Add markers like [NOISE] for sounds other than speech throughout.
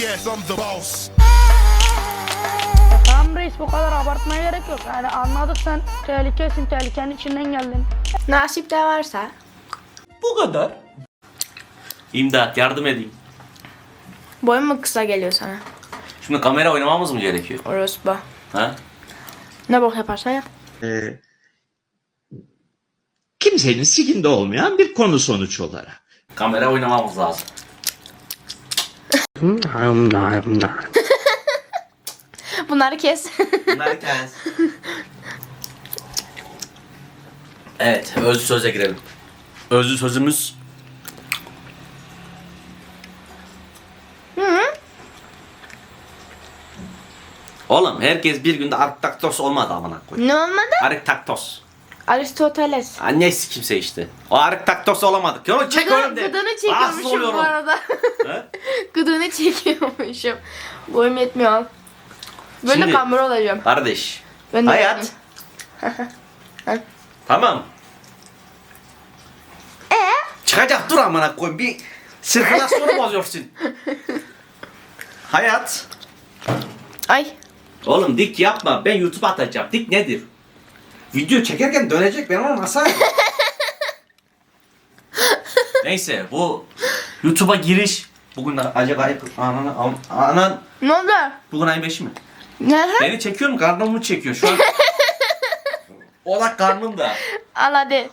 Yes, I'm the boss. Tamam reis bu kadar abartmaya gerek yok. Yani anladık sen tehlikesin, tehlikenin içinden geldin. Nasip de varsa. İmdat yardım edeyim. Boyun mu kısa geliyor sana? Şimdi kamera oynamamız mı gerekiyor? Orospu. Ha? Ne bok yaparsan yap. Ee, kimsenin sikinde olmayan bir konu sonuç olarak. Kamera oynamamız lazım. [LAUGHS] Bunları kes. Bunları kes. evet, özlü söze girelim. Özlü sözümüz... Oğlum herkes bir günde arktaktos olmadı amına koy. ne olmadı? Arktaktos. Aristoteles. Annesi kimse işte. O arktaktos olamadık. Onu çek Gıdı- önümde. Gıdığını Rahatsız çekiyormuşum bu arada. He? [LAUGHS] Gıdığını çekiyormuşum. Boyum yetmiyor. Böyle Şimdi- kamera olacağım. Kardeş. Ben de Hayat. [LAUGHS] tamam. Ee? Çıkacak dur amına koy. Bir sirkülasyonu [LAUGHS] bozuyorsun. Hayat. Ay. Oğlum dik yapma. Ben YouTube atacağım. Dik nedir? Video çekerken dönecek. Ben onu nasıl [LAUGHS] Neyse bu YouTube'a giriş. Bugün de acayip ananı al- anan Ne oldu? bugün ayın 5'i mi? Ne? Beni çekiyorum karnımı çekiyor şu an. [LAUGHS] Odak karnımda. Al hadi.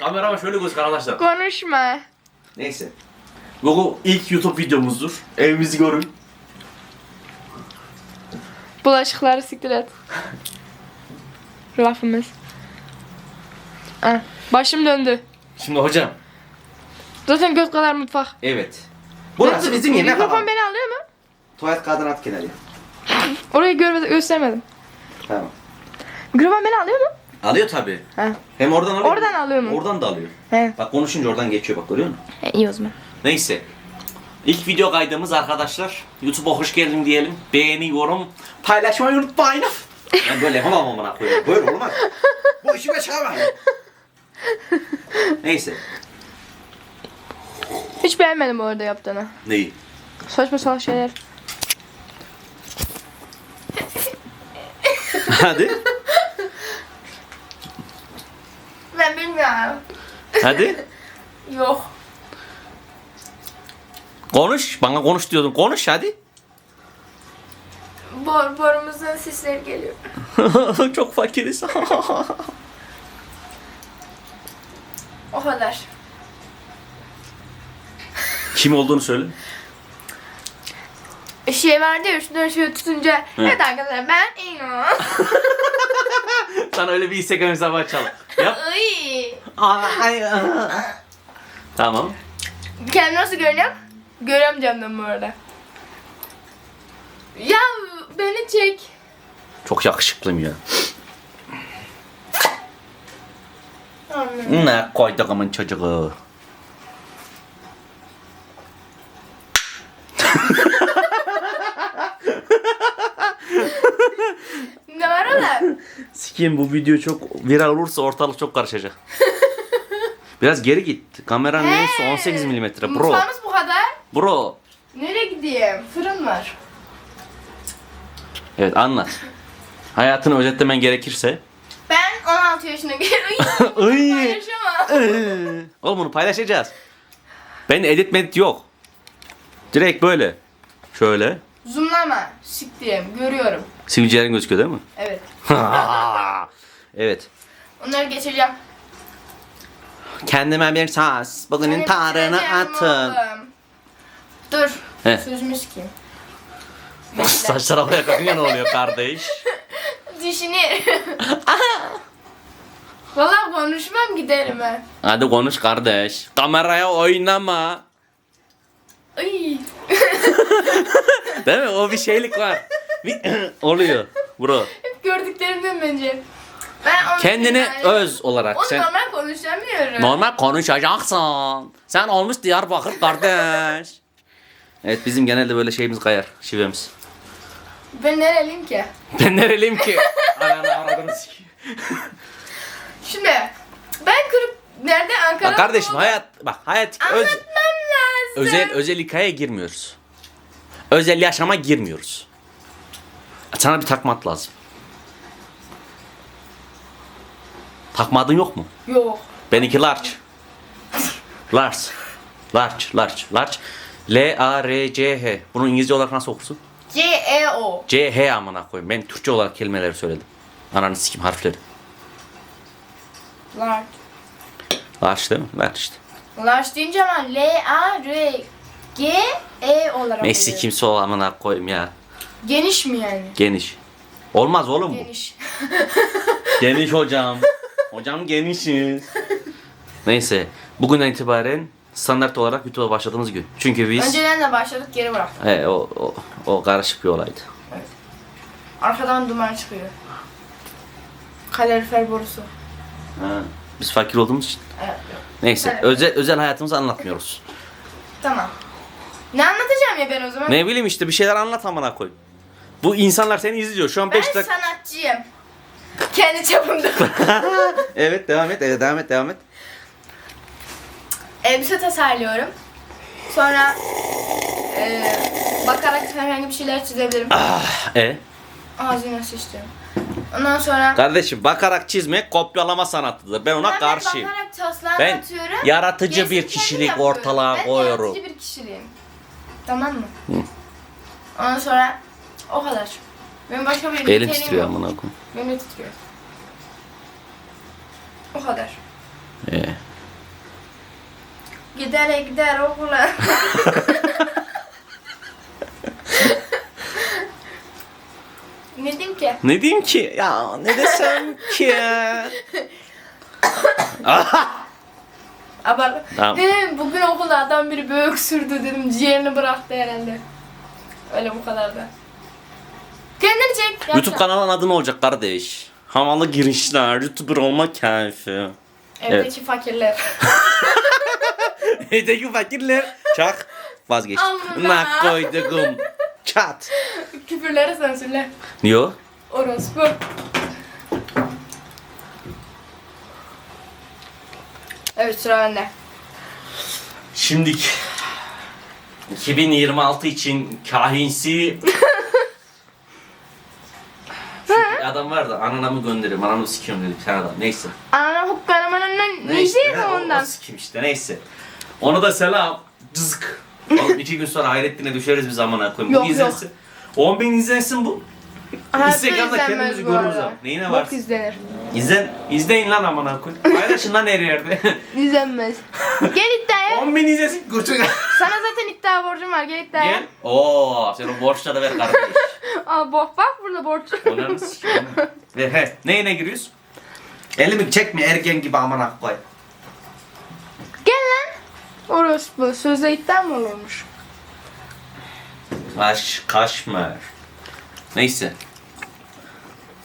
Kamerama şöyle göster arkadaşlar. Konuşma. Neyse. Bu ilk YouTube videomuzdur. Evimizi görün. Bulaşıkları siktir et. [LAUGHS] Lafımız. Ah, başım döndü. Şimdi hocam. Zaten göz kadar mutfak. Evet. Burası bizim yemek Mikrofon alanı. beni alıyor mu? Tuvalet kağıdını at kenara. Orayı görmedim, göstermedim. Tamam. Mikrofon beni alıyor mu? Alıyor tabi. He. Hem oradan alıyor. Oradan alıyor mu? Oradan da alıyor. He. Bak konuşunca oradan geçiyor bak görüyor musun? He iyi o zaman. Neyse. İlk video kaydımız arkadaşlar. YouTube'a hoş geldin diyelim. Beğeni, yorum, paylaşmayı unutmayın. Ben böyle yapamam amına koyayım. Böyle olmaz. Bu işime çıkamam. Neyse. Hiç beğenmedim orada yaptığını. Neyi? Saçma salak şeyler. Hadi. Ben bilmiyorum. Hadi. Yok. Konuş. Bana konuş diyordun. Konuş hadi. Bor, borumuzdan sesler geliyor. [LAUGHS] Çok fakiriz. [LAUGHS] O kadar. Kim olduğunu söyle. Şey vardı ya üstünden şöyle tutunca evet arkadaşlar ben İno. [LAUGHS] Sana öyle bir Instagram hesabı açalım. Yap. Ay. tamam. Kendim nasıl görünüyorum? Görüyorum camdan bu arada. Ya çek. Çok yakışıklıyım ya. Ne koyduk aman çocuğu. Ne var oğlum? Sikiyim bu video çok viral olursa ortalık çok karışacak. Biraz geri git. Kameranın neyse 18 milimetre. Bro. Mutfağımız bu kadar. Bro. Nereye gideyim? Fırın var. Evet anlat. Hayatını özetlemen gerekirse. Ben 16 yaşına geliyorum. [LAUGHS] Iy. Paylaşamam. Oğlum bunu paylaşacağız. Ben edit medit yok. Direkt böyle. Şöyle. Zoomlama. Siktiğim. Görüyorum. Sivilcelerin gözüküyor değil mi? Evet. [LAUGHS] evet. Onları geçeceğim. Kendime bir saz. Bugünün Seni tarını bitireceğim atın. oğlum. Dur. He. Sözümü sikeyim. Saçlara havaya kalkınca ne oluyor kardeş? [LAUGHS] Düşünür. Valla konuşmam giderim ben. Hadi konuş kardeş. Kameraya oynama. Ay. [LAUGHS] Değil mi? O bir şeylik var. Bir [CLEARS THROAT] oluyor bro. Hep gördüklerimden bence. Ben onu Kendini yani- öz olarak Onu sen normal konuşamıyorum. normal konuşacaksın. Sen olmuş Diyarbakır kardeş. Evet bizim genelde böyle şeyimiz kayar. Şivemiz. Ben nereliyim ki? Ben nereliyim ki? [LAUGHS] Ananı avradını sikeyim. Şimdi ben kırık nerede Ankara'da Bak kardeşim mı? hayat bak hayat öz, Anlatmam lazım. özel özel hikayeye girmiyoruz. özel yaşama girmiyoruz. Sana bir takma at lazım. Takma adın yok mu? Yok. Benimki large. Large. Large, large, large. L-A-R-C-H. Bunu İngilizce olarak nasıl okursun? C E O. C-H amına koyayım. Ben Türkçe olarak kelimeleri söyledim. Ananı sikim harfleri. Large. Large değil mi? Large işte. Large deyince ama L A R G E olarak Messi oluyor. kimse o amına koyayım ya. Geniş mi yani? Geniş. Olmaz oğlum bu. Geniş. [LAUGHS] Geniş hocam. hocam genişiz. Neyse. Bugünden itibaren standart olarak YouTube'a başladığımız gün. Çünkü biz... Önceden de başladık geri bıraktık. He, o, o, o karışık bir olaydı. Arkadan duman çıkıyor. Kalorifer borusu. Ha. Biz fakir olduğumuz için. Evet. Neyse. Evet. Özel, özel hayatımızı anlatmıyoruz. [LAUGHS] Tamam. Ne anlatacağım ya ben o zaman? Ne bileyim işte bir şeyler anlat amına koy. Bu insanlar seni izliyor. Şu an Ben 5 dakika... sanatçıyım. Kendi çapımda. [LAUGHS] evet devam et. Evet, devam et. Devam et. Elbise tasarlıyorum. Sonra e, bakarak herhangi bir şeyler çizebilirim. E? Ağzına sıçtım. Ondan sonra Kardeşim bakarak çizmek kopyalama sanatıdır. Ben ona Ben karşıyım. bakarak taslağı Ben atıyorum. yaratıcı Gerisini bir kendim kişilik yapıyorum. ortalığa ben koyuyorum. yaratıcı bir kişiliğim. Tamam mı? Ondan sonra o kadar. Benim başka bir Elim yeteneğim titriyor yok. amına koyayım. Benim de titriyor. O kadar. Ee. Gider gider okula. [LAUGHS] ne diyeyim ki? Ne diyeyim ki? Ya ne desem ki? Abart. Tamam. Dedim bugün okulda adam biri böğük sürdü dedim ciğerini bıraktı herhalde. Öyle bu kadar da. Kendini çek. YouTube kanalın adı ne olacak kardeş? Havalı girişler, YouTuber olma keyfi. Evdeki fakirler. [LAUGHS] Evdeki fakirler. Çak. Vazgeç. Amına. Nak koydum. Çat. Küfürleri sansürle. Yo. Orospu. Evet sıra bende. Şimdik 2026 için kahinsi [LAUGHS] Şu adam var da anana mı gönderirim, ananı mı sikiyorum dedi bir tane adam. Neyse. Ana hukkanımın önünden ne Neyse. şey mi he, o- ondan? O sikim işte neyse. Onu da selam. Cızık. Oğlum iki gün sonra Hayrettin'e düşeriz bir zamana koyayım. Yok, bu izlensin. 10 bin izlensin bu. Hayatta Instagram'da izlenmez kendimizi bu görürüz arada. ama. Neyine Bok varsın? izlenir. İzlen, izleyin lan amına koyayım. Paylaşın lan her yerde. [LAUGHS] İzlenmez. Gel iddiaya. 10 bin izlesin. Götür. Sana zaten iddia borcum var. Gel iddiaya. Gel. Oo, sen o borçları ver kardeş. [LAUGHS] Aa bak bak burada borç. Onları sikeyim. Ver he. Neyine giriyoruz? Elimi çekme ergen gibi amına koy. Orospu. Sözde iddia mı olurmuş? Kaş, kaşmer. Neyse.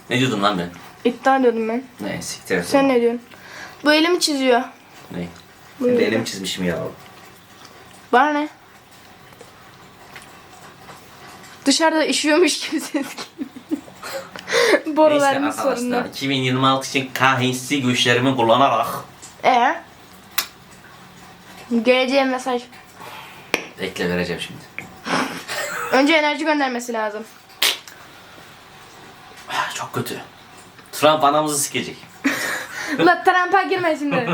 Ne diyordum lan ben? İddia diyordum ben. Ne siktir et. Sen ne diyorsun? Bu elimi çiziyor. Ne? Bu Ben de elimi. çizmişim ya. Bana ne? Dışarıda üşüyormuş gibi ses geliyor. [LAUGHS] Neyse arkadaşlar. sorunu. 2026 için kahinsi güçlerimi kullanarak Ee? Geleceğe mesaj. bekle vereceğim şimdi. Önce enerji göndermesi lazım. Ah, Çok kötü. Trump anamızı sikecek. [LAUGHS] La Trump'a girme şimdi.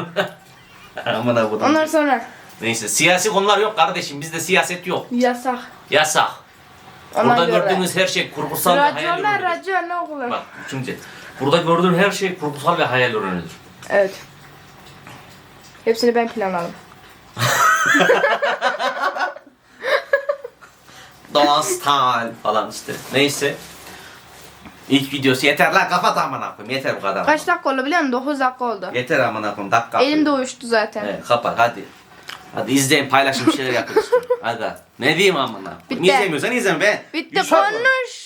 [LAUGHS] Amına kodum. Ondan sonra Neyse siyasi konular yok kardeşim. Bizde siyaset yok. yasak. Yasak. Ona Burada göre. gördüğünüz her şey kurgusal ve hayal Raconlar ürünüdür. racon ne okulu? Bak şimdi burada gördüğün her şey kurgusal ve hayal ürünüdür. Evet. Hepsini ben planladım. [LAUGHS] Doğan style falan işte. Neyse. İlk videosu yeter lan kapat amına koyayım. Yeter bu kadar. Kaç dakika oldu biliyor musun? 9 dakika oldu. Yeter amına koyayım. Dakika. Elim de uyuştu zaten. Evet, kapat hadi. Hadi izleyin paylaşın bir şeyler yapın. Hadi. Ne diyeyim amına? Bitti. Bitti. İzlemiyorsan izleme be. Bitti Yusuf- konuş.